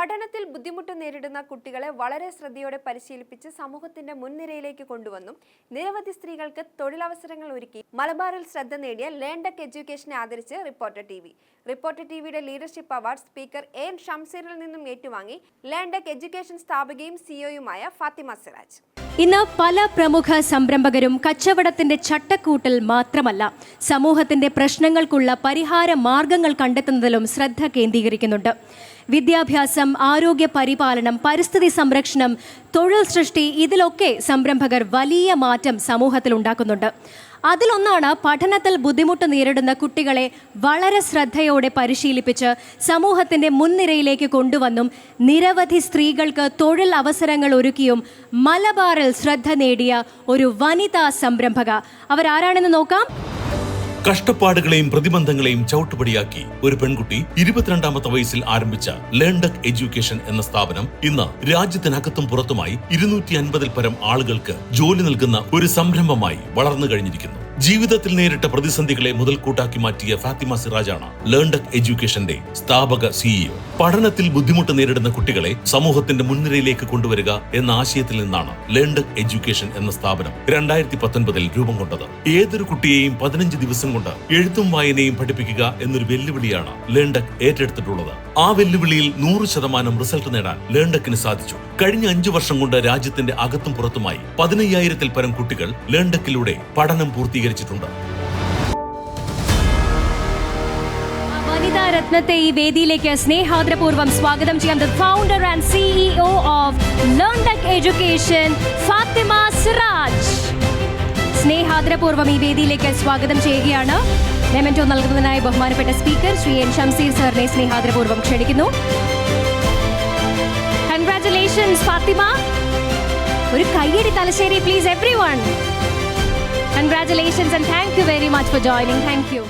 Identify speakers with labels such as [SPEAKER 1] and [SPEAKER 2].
[SPEAKER 1] പഠനത്തിൽ ബുദ്ധിമുട്ട് നേരിടുന്ന കുട്ടികളെ വളരെ ശ്രദ്ധയോടെ പരിശീലിപ്പിച്ച് സമൂഹത്തിന്റെ മുൻനിരയിലേക്ക് കൊണ്ടുവന്നും. നിരവധി സ്ത്രീകൾക്ക് തൊഴിലവസരങ്ങൾ ഒരുക്കി. മലബാറിൽ ശ്രദ്ധ നേടിയ ലേണ്ടക് എഡ്യൂക്കേഷനെ ആദരിച്ച് reporter T V. Reporter T വിയുടെ ലീഡർഷിപ്പ് അവാർഡ് സ്പീക്കർ എൻ ഷംസീറിൽ നിന്നും ഏറ്റുവാങ്ങി. ലേണ്ടക് എഡ്യൂക്കേഷൻ സ്ഥാപകയും സിഒയുമായ ഫാത്തിമ സിറാജ്.
[SPEAKER 2] ഇന്ന് പല പ്രമുഖ സംരംഭകരും കച്ചവടത്തിന്റെ ചട്ടക്കൂട്ടിൽ മാത്രമല്ല സമൂഹത്തിന്റെ പ്രശ്നങ്ങൾക്കുള്ള പരിഹാര മാർഗങ്ങൾ കണ്ടെത്തുന്നതിലും ശ്രദ്ധ കേന്ദ്രീകരിക്കുന്നുണ്ട്. വിദ്യാഭ്യാസം ആരോഗ്യ പരിപാലനം പരിസ്ഥിതി സംരക്ഷണം തൊഴിൽ സൃഷ്ടി ഇതിലൊക്കെ സംരംഭകർ വലിയ മാറ്റം സമൂഹത്തിൽ ഉണ്ടാക്കുന്നുണ്ട്. അതിലൊന്നാണ് പഠനത്തിൽ ബുദ്ധിമുട്ട് നേരിടുന്ന കുട്ടികളെ വളരെ ശ്രദ്ധയോടെ പരിശീലിപ്പിച്ച് സമൂഹത്തിന്റെ മുൻനിരയിലേക്ക് കൊണ്ടുവന്നും നിരവധി സ്ത്രീകൾക്ക് തൊഴിൽ അവസരങ്ങൾ ഒരുക്കിയും മലബാറിൽ ശ്രദ്ധ നേടിയ ഒരു വനിതാ സംരംഭക. അവരാരാണെന്ന് നോക്കാം.
[SPEAKER 3] കഷ്ടപ്പാടുകളെയും പ്രതിബന്ധങ്ങളെയും ചവിട്ടുപടിയാക്കി ഒരു പെൺകുട്ടി ഇരുപത്തിരണ്ടാമത്തെ വയസ്സിൽ ആരംഭിച്ച ലേൺഡക് എഡ്യൂക്കേഷൻ എന്ന സ്ഥാപനം ഇന്ന് രാജ്യത്തിനകത്തും പുറത്തുമായി ഇരുന്നൂറ്റി അൻപതിൽ പരം ആളുകൾക്ക് ജോലി നൽകുന്ന ഒരു സംരംഭമായി വളർന്നു കഴിഞ്ഞിരിക്കുന്നു. ജീവിതത്തിൽ നേരിട്ട പ്രതിസന്ധികളെ മുതൽക്കൂട്ടാക്കി മാറ്റിയ ഫാത്തിമ സിറാജാണ് ലേൺഡക് എഡ്യൂക്കേഷന്റെ സ്ഥാപക സിഇഒ പഠനത്തിൽ ബുദ്ധിമുട്ട് നേരിടുന്ന കുട്ടികളെ സമൂഹത്തിന്റെ മുൻനിരയിലേക്ക് കൊണ്ടുവരിക എന്ന ആശയത്തിൽ നിന്നാണ് ലേൺഡക് എഡ്യൂക്കേഷൻ എന്ന സ്ഥാപനം രണ്ടായിരത്തി പത്തൊൻപതിൽ രൂപം കൊണ്ടത്. ഏതൊരു കുട്ടിയെയും പതിനഞ്ച് ദിവസം കൊണ്ട് എഴുത്തും വായനയും പഠിപ്പിക്കുക എന്നൊരു വെല്ലുവിളിയാണ് ലേൺഡക് ഏറ്റെടുത്തിട്ടുള്ളത്. ആ വെല്ലുവിളിയിൽ നൂറ് ശതമാനം റിസൾട്ട് നേടാൻ ലേൺഡക്കിന് സാധിച്ചു. കഴിഞ്ഞ അഞ്ചു വർഷം കൊണ്ട് രാജ്യത്തിന്റെ അകത്തും പുറത്തുമായി പതിനയ്യായിരത്തിൽ പരം കുട്ടികൾ ലേൺഡക്കിലൂടെ പഠനം പൂർത്തീകരിച്ചിട്ടുണ്ട്
[SPEAKER 2] വനിതാ രത്നത്തെ ഈ വേദിയിലേക്ക് സ്നേഹാദരപൂർവം സ്വാഗതം ചെയ്യാം founder and CEO of learn tech education Fathima Siraj സ്നേഹാദരപൂർവം ഈ വേദിയിലേക്ക് സ്വാഗതം ചെയ്യുകയാണ്. മെമന്റോ നൽകുന്നതിനായി ബഹുമാനപ്പെട്ട സ്പീക്കർ ശ്രീ എൻ ഷംസീർ സാറിനെ സ്നേഹാദരപൂർവം ക്ഷണിക്കുന്നു. കൺഗ്രാറ്റുലേഷൻസ് ഫാത്തിമ ഒരു കയ്യടി Thalassery please everyone Congratulations and thank you very much for joining. Thank you.